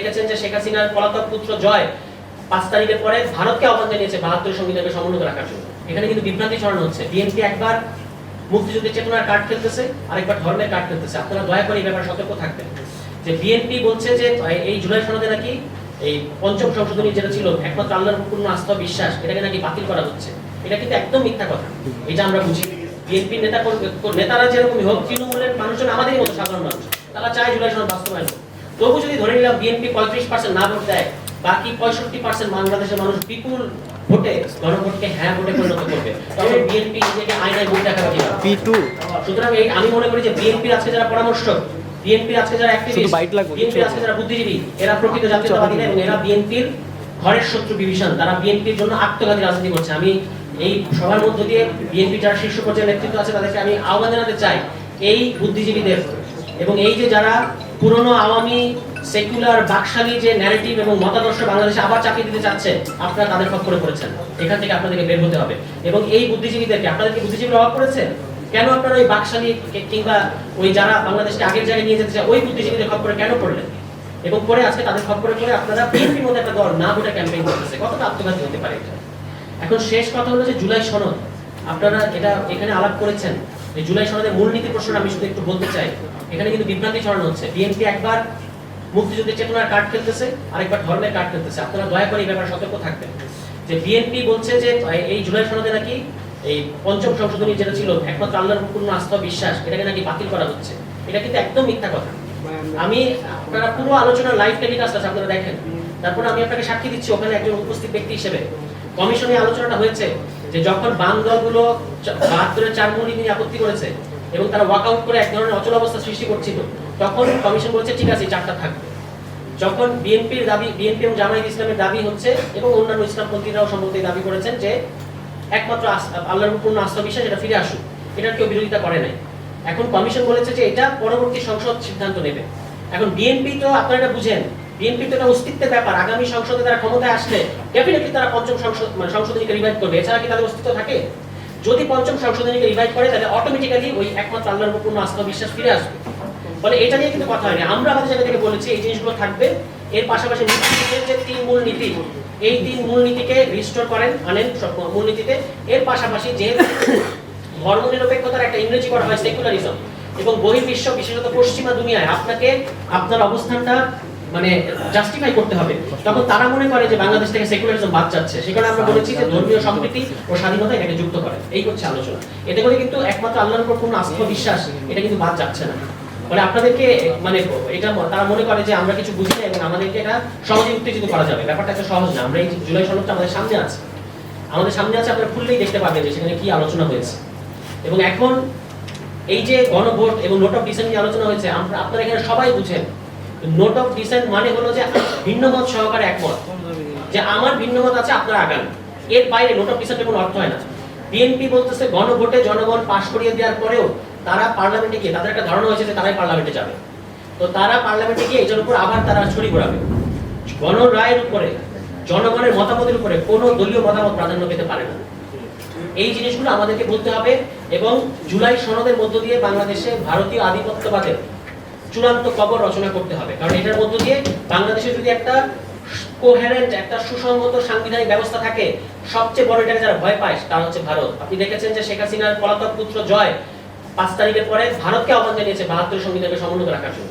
দেখেছেন যে শেখ হাসিনার পলাতক পুত্র জয় পাঁচ তারিখের পরে ভারতকে আহ্বান জানিয়েছে বাহাত্তর সংবিধানকে সমুন্নত রাখার জন্য। এখানে কিন্তু বিভ্রান্তি ছড়ানো হচ্ছে। বিএনপি একবার মুক্তিযুদ্ধের চেতনার কার্ড খেলতেছে, আরেকবার ধর্মের কার্ড খেলতেছে। আপনারা দয়া করে এই ব্যাপারে সতর্ক থাকবেন। যে বিএনপি বলছে যে, এই জুলাই সনদে নাকি এই পঞ্চম সংশোধনী যেটা ছিল, একমাত্র আল্লাহর পূর্ণ আস্থা বিশ্বাস, এটাকে নাকি বাতিল করা হচ্ছে। এটা কিন্তু একদম মিথ্যা কথা। এটা আমরা বুঝি। বিএনপি নেতা নেতারা যেরকমই হোক, তৃণমূলের মানুষজন আমাদেরই মতো সাধারণ মানুষ। তারা চায় জুলাই সনদ বাস্তবায়ন হোক। তবু যদি ধরে নিলাম বিএনপি পঁয়ত্রিশ পার্সেন্ট না ভোট দেয় বাকি পঁয়ষট্টি পার্সেন্ট বাংলাদেশের মানুষ বিপুল ভোটে গণভোটকে হ্যাঁ ভোটে পরিণত করবে। তবে বিএনপি নিজেকে আয়নায় ভোট দেখাবে কীভাবে? পি টু সুতরাং এই আমি মনে করি যে বিএনপির আজকে যারা পরামর্শক বিএনপির আজকে যারা অ্যাক্টিভিস্ট বিএনপির আজকে যারা বুদ্ধিজীবী এরা প্রকৃত জাতীয়তাবাদী এবং এরা বিএনপির ঘরের শত্রু বিভীষণ। তারা বিএনপির জন্য আত্মঘাতী রাজনীতি করছে। আমি এই সবার মধ্য দিয়ে বিএনপি যারা শীর্ষ পর্যায়ে নেতৃত্ব আছে তাদেরকে আমি আহ্বান জানাতে চাই এই বুদ্ধিজীবীদের এবং এই যে যারা পুরনো আওয়ামী সেকুলার বাকশালী যে ন্যারেটিভ এবং মতাদর্শ বাংলাদেশে আবার চাকরি দিতে চাচ্ছে, আপনারা তাদের খপ্পরে করেছেন। এখান থেকে আপনাদেরকে বের হতে হবে। এবং এই বুদ্ধিজীবীদেরকে আপনাদের কি বুদ্ধিজীবীর অভাব করেছে কেন আপনারা ওই বাকশালী কিংবা ওই যারা বাংলাদেশকে আগের জায়গায় নিয়ে যেতে চায়, ওই বুদ্ধিজীবীদের খপ্পরে কেন পড়লেন এবং পরে আজকে তাদের খপ্পরে করে আপনারা বিএনপির মতো একটা দল না ভোটে ক্যাম্পেইন করতেছে। কতটা আত্মঘাতী হতে পারে এখন শেষ কথা হলো যে জুলাই সনদ। আপনারা এটা এখানে আলাপ করেছেন। যে জুলাই সনদের মূলনীতি প্রশ্নটা আমি শুধু একটু বলতে চাই। এখানে কিন্তু বিভ্রান্তি ছড়ানো হচ্ছে। বিএনপি একবার মুক্তিযুদ্ধের চেতনার কার্ড খেলতেছে আরেকবার ধর্মের কার্ড খেলতেছে আপনারা দয়া করে এই ব্যাপারে সতর্ক থাকবেন। যে বিএনপি বলছে যে, এই জুলাই সনদে নাকি এই পঞ্চম সংশোধনী যেটা ছিল, একমাত্র আল্লাহর পূর্ণ আস্থা বিশ্বাস, এটাকে নাকি বাতিল করা হচ্ছে। এটা কিন্তু একদম মিথ্যা কথা। আমি, আপনারা পুরো আলোচনা লাইভ টেলিকাস্ট আছে, আপনারা দেখেন। তারপরে আমি আপনাকে সাক্ষী দিচ্ছি, ওখানে একজন উপস্থিত ব্যক্তি হিসেবে। কমিশনে আলোচনাটা হয়েছে যে যখন বাম দলগুলো বাহাত্তরের চার মূল নিয়ে আপত্তি করেছে এবং তারা ওয়াকআউট করে এক ধরনের অচল অবস্থা সৃষ্টি করছিল, তখন কমিশন বলছে, ঠিক আছে চারটা থাকবে যখন বিএনপির দাবি, বিএনপি এবং জামায়াত ইসলামের দাবি হচ্ছে এবং অন্যান্য ইসলামপন্থীরাও সম্ভবত দাবি করেছেন যে একমাত্র আল্লাহর পূর্ণ আস্থা বিশ্বাস এটা ফিরে আসুক। এটার কেউ বিরোধিতা করে নাই। এখন কমিশন বলেছে যে এটা পরবর্তী সংসদ সিদ্ধান্ত নেবে। এখন বিএনপি তো আপনারা এটা বুঝেন বিএনপি তো অস্তিত্বের ব্যাপার। আগামী সংসদে তারা ক্ষমতায় আসলে ডেফিনেটলি তারা পঞ্চম সংসদ মানে সংশোধনীকে রিভাইভ করবে। এছাড়া কি তাদের অস্তিত্ব থাকে? যদি পঞ্চম সংশোধনীকে রিভাইভ করে, তাহলে অটোমেটিক্যালি ওই একমাত্র আল্লাহর উপর পূর্ণ আস্থা বিশ্বাস ফিরে আসবে। ফলে এটা নিয়ে কিন্তু কথা হয়নি। আমরা আমাদের জায়গা থেকে বলেছি এই জিনিসগুলো থাকবে। এর পাশাপাশি যে তিন মূল নীতি। এই তিন মূল নীতিকে রিস্টোর করেন, আনেন মূল নীতিতে। এর পাশাপাশি যে ধর্মনিরপেক্ষতার একটা ইংরেজি করা হয় সেকুলারিজম এবং বহির্বিশ্ব, বিশেষত পশ্চিমা দুনিয়ায়, আপনাকে আপনার অবস্থানটা মানে জাস্টিফাই করতে হবে। তখন তারা মনে করে যে বাংলাদেশ থেকে সেকুলারিজম বাদ যাচ্ছে। সেখানে আমরা বলেছি যে ধর্মীয় সম্প্রীতি ও স্বাধীনতা এটাকে যুক্ত করে। এই হচ্ছে আলোচনা। এতে করে কিন্তু একমাত্র আল্লাহর উপর কোনো আত্মবিশ্বাস এটা কিন্তু বাদ যাচ্ছে না। মানে আপনাদেরকে মানে এটা তারা মনে করে যে আমরা কিছু বুঝি না এবং আমাদেরকে এটা সহজে উত্তেজিত করা যাবে। ব্যাপারটা এত সহজ না। আমরা এই জুলাই সনদটা আমাদের সামনে আছে। আমাদের সামনে আছে, আপনারা খুললেই দেখতে পাবেন যে সেখানে কি আলোচনা হয়েছে। এবং এখন এই যে গণভোট এবং নোট অফ ডিসেন্ট নিয়ে আলোচনা হয়েছে আপনারা এখানে সবাই বুঝেন নোট অফ ডিসেন্ট মানে হলো যে ভিন্ন মত সহকারে একমত। যে আমার ভিন্ন মত আছে, আপনারা আগান এর বাইরে নোট অফ ডিসেন্টের কোনো অর্থ হয় না। বিএনপি বলতেছে, গণভোটে জনগণ পাশ করিয়ে দেওয়ার পরেও তারা পার্লামেন্টে গিয়ে, তাদের একটা ধারণা হয়েছে যে তারাই পার্লামেন্টে যাবে। তো তারা পার্লামেন্টে গিয়ে এটার উপর আবার তারা ছড়ি ঘোরাবে। গণ রায়ের উপরে, জনগণের মতামতের উপরে কোনো দলীয় মতামত প্রাধান্য পেতে পারে না। এই জিনিসগুলো আমাদেরকে বলতে হবে এবং জুলাই সনদের মধ্য দিয়ে বাংলাদেশে ভারতীয় আধিপত্যবাদের চূড়ান্ত কবর রচনা করতে হবে। কারণ এটার মধ্য দিয়ে বাংলাদেশে যদি একটা কোহেরেন্ট একটা সুসংগত সাংবিধানিক ব্যবস্থা থাকে, সবচেয়ে বড় এটাকে যারা ভয় পায় তারা হচ্ছে ভারত। আপনি দেখেছেন যে শেখ হাসিনার পলাতক পুত্র জয় পাঁচ তারিখের পরে ভারতকে আহ্বান জানিয়েছে বাহাত্তর সংবিধানকে সমুন্নত রাখার জন্য।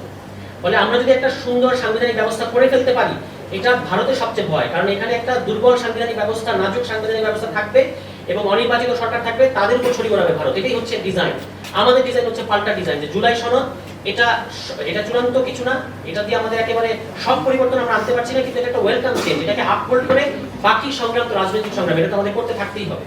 ফলে আমরা যদি একটা সুন্দর সাংবিধানিক ব্যবস্থা করে ফেলতে পারি, এটা ভারতের সবচেয়ে ভয়। কারণ এখানে একটা দুর্বল সাংবিধানিক ব্যবস্থা, নাজুক সাংবিধানিক ব্যবস্থা থাকবে এবং অনির্বাচিত সরকার থাকবে, তাদের উপর ছড়ি ঘোরাবে ভারত। এটাই হচ্ছে ডিজাইন আমাদের ডিজাইন হচ্ছে পাল্টা ডিজাইন যে জুলাই সনদ এটা এটা চূড়ান্ত কিছু না। এটা দিয়ে আমাদের একেবারে সব পরিবর্তন আমরা আনতে পারছি না, কিন্তু এটা একটা ওয়েলকাম চেঞ্জ এটাকে আপহোল্ড করে বাকি সংগ্রাম রাজনৈতিক সংগ্রাম, এটা তো আমাদের করতে থাকতেই হবে।